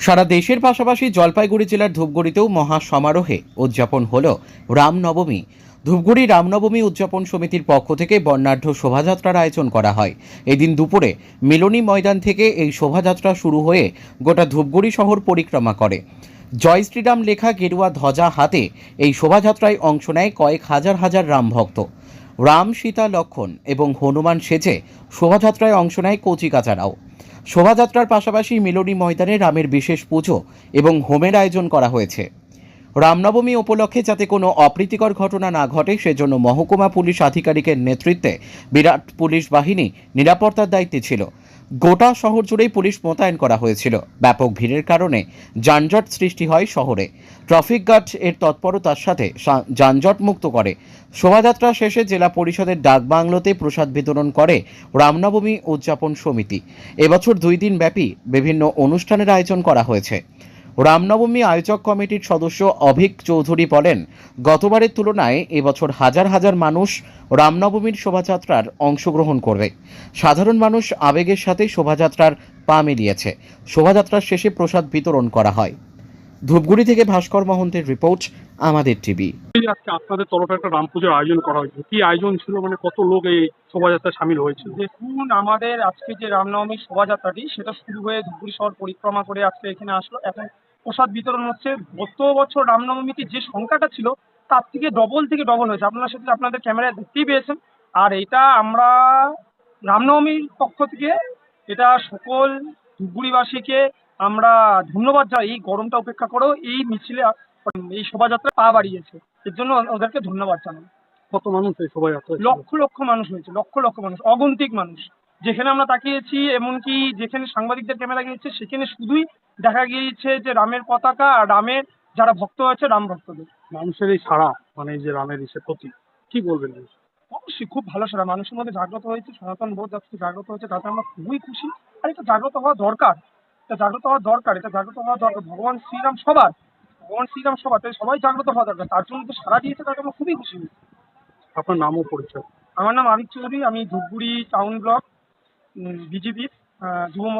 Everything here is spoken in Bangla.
সারা দেশের পাশাপাশি জলপাইগুড়ি জেলার ধূপগুড়িতেও মহা সমারোহে উদযাপন হল রামনবমী। ধূপগুড়ি রামনবমী উদযাপন সমিতির পক্ষ থেকে বর্ণাঢ্য শোভাযাত্রার আয়োজন করা হয়। এদিন দুপুরে মিলনী ময়দান থেকে এই শোভাযাত্রা শুরু হয়ে গোটা ধূপগুড়ি শহর পরিক্রমা করে। জয় শ্রীরাম লেখা গেরুয়া ধ্বজা হাতে এই শোভাযাত্রায় অংশ নেয় কয়েক হাজার হাজার রাম ভক্ত রাম সীতা লক্ষণ এবং হনুমান সেজে শোভাযাত্রায় অংশ নেয় কচিকাচারাও। শোভাযাত্রার পাশাপাশি মিলনী ময়দানে রামের বিশেষ পুজো এবং হোমের আয়োজন করা হয়েছে। রামনবমী উপলক্ষে যাতে কোনো অপ্রীতিকর ঘটনা না ঘটে, সেজন্য মহকুমা পুলিশ আধিকারিকের নেতৃত্বে বিরাট পুলিশ বাহিনী নিরাপত্তার দায়িত্বে ছিল। গোটা শহর জুড়েই পুলিশ মোতায়েন করা হয়েছিল। ব্যাপক ভিড়ের কারণে যানজট সৃষ্টি হয় শহরে। ট্রাফিক গার্ড এর তৎপরতার সাথে যানজট মুক্ত করে। শোভাযাত্রা শেষে জেলা পরিষদের ডাকবাংলোতে প্রসাদ বিতরণ করে রামনবমী উদযাপন সমিতি। এবছর দুই দিন ব্যাপী বিভিন্ন অনুষ্ঠানের আয়োজন করা হয়েছে। রামনবমী আয়োজক কমিটির সদস্য অভিক চৌধুরী বলেন, গতবারের তুলনায় এবছর হাজার হাজার মানুষ রামনবমীর শোভাযাত্রার অংশগ্রহণ করবে। সাধারণ মানুষ আবেগের সাথে শোভাযাত্রার পা মিলিয়েছে। শোভাযাত্রার শেষে প্রসাদ বিতরণ করা হয়। ধূপগুড়ি থেকে ভাস্কর মহন্তের রিপোর্ট আমাদের টিভি আজকে আপনাদের তরফে একটা রাম পুজোর আয়োজন করা হয়েছে। কি আয়োজন ছিল? মানে কত লোক এই শোভাযাত্রায় সামিল হয়েছিল দেখুন আমাদের আজকে যে রামনবমীর শোভাযাত্রাটি সেটা শুরু হয়ে ধুপগুড়ি শহর পরিক্রমা করে আজকে এখানে আসলো। এখন প্রসাদ বিতরণ হচ্ছে। গত বছর রামনবমীতে যে সংখ্যাটা ছিল তার থেকে ডবল থেকে ডবল হয়েছে। আপনারা সেটা আপনাদের ক্যামেরায় দেখতেই পেয়েছেন। আর এটা আমরা রামনবমীর পক্ষ থেকে এটা সকল ধুপগুড়িবাসীকে আমরা ধন্যবাদ জানাই। এই গরমটা উপেক্ষা করেও এই মিছিলে এই শোভাযাত্রা পা বাড়িয়েছে। এর জন্য ওদেরকে ধন্যবাদ জানাই। কত মানুষ এই শোভাযাত্রা লক্ষ লক্ষ মানুষ হয়েছে লক্ষ লক্ষ মানুষ অগন্তিক মানুষ। যেখানে আমরা তাকিয়েছি এমনকি যেখানে সাংবাদিকদের ক্যামেরা গিয়েছে সেখানে শুধুই দেখা গিয়েছে যে রামের পতাকা আর রামের যারা ভক্ত আছে রাম ভক্তদের। মানুষের এই সারা মানে এই যে রামের ইসে প্রতি কি বলবেন অবশ্যই খুব ভালো সারা মানুষের মধ্যে জাগ্রত হয়েছে সনাতন বোধ আজকে জাগ্রত হয়েছে তাতে আমরা খুবই খুশি। আর এটা জাগ্রত হওয়া দরকার। এটা জাগ্রত হওয়া দরকার এটা জাগ্রত হওয়া দরকার। ভগবান শ্রীরাম সবার। ভগবান শ্রীরাম তাই সবাই জাগ্রত হওয়া দরকার। তার জন্য তো সারা দিয়েছে তার আমরা খুবই খুশি আপনার নামও পরিচয় আমার নাম আবিদ চৌধুরী আমি ধূপগুড়ি টাউন ব্লক বিজেপির যুব